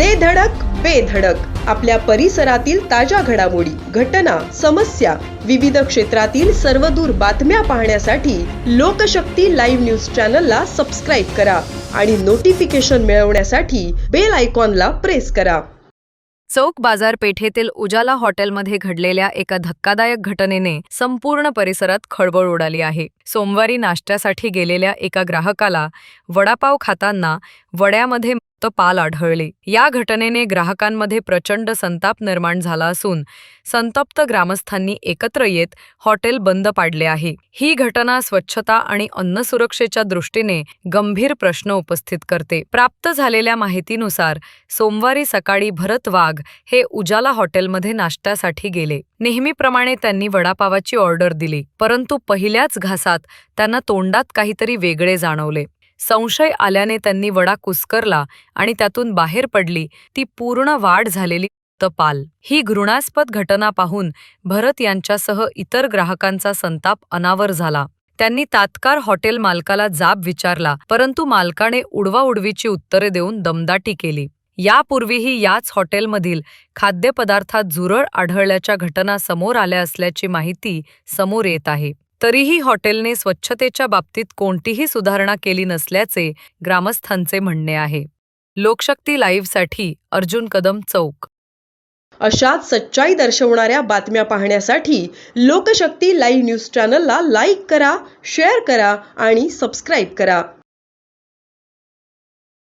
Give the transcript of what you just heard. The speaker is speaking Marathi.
दे धडक बेधडक आपल्या परिसरातील ताज्या घडामोडी घटना समस्या विविध क्षेत्रातील सर्वदूर बातम्या पाहण्यासाठी लोकशक्ती लाईव्ह न्यूज चॅनलला सबस्क्राईब करा आणि नोटिफिकेशन मिळवण्यासाठी बेल आयकॉनला प्रेस करा. चौक बाजारपेठेतील उजाला हॉटेलमध्ये घडलेल्या एका धक्कादायक घटनेने संपूर्ण परिसरात खळबळ उडाली आहे. सोमवारी नाश्त्यासाठी गेलेल्या एका ग्राहकाला वडापाव खाताना वड्यामध्ये मृत पाल आढळले. या घटनेने ग्राहकांमध्ये प्रचंड संताप निर्माण झाला असून संतप्त ग्रामस्थांनी एकत्र येत हॉटेल बंद पाडले आहे. ही घटना स्वच्छता आणि अन्न सुरक्षेच्या दृष्टीने गंभीर प्रश्न उपस्थित करते. प्राप्त झालेल्या माहितीनुसार सोमवारी सकाळी भरत वाघ हे उजाला हॉटेलमध्ये नाश्त्यासाठी गेले. नेहमीप्रमाणे त्यांनी वडापावाची ऑर्डर दिली परंतु पहिल्याच घासात त्यांना तोंडात काहीतरी वेगळे जाणवले. संशय आल्याने त्यांनी वडा कुस्करला आणि त्यातून बाहेर पडली. ती पूर्ण वाढ झालेली तपाल पाल ही घृणास्पद घटना पाहून भरत यांच्यासह इतर ग्राहकांचा संताप अनावर झाला. त्यांनी तात्काळ हॉटेल मालकाला जाब विचारला परंतु मालकाने उडवाउडवीची उत्तरे देऊन दमदाटी केली. यापूर्वीही याच हॉटेलमधील खाद्यपदार्थात झुरळ आढळल्याच्या घटना समोर आल्या असल्याची माहिती समोर येत आहे. तरीही हॉटेलने स्वच्छतेच्या बाबतीत कोणतीही सुधारणा केली नसल्याचे ग्रामस्थांचे म्हणणे आहे. लोकशक्ती लाईव्हसाठी अर्जुन कदम चौक. अशाच सच्चाई दर्शवणाऱ्या बातम्या पाहण्यासाठी लोकशक्ती लाईव्ह न्यूज चॅनलला लाईक करा शेअर करा आणि सबस्क्राईब करा.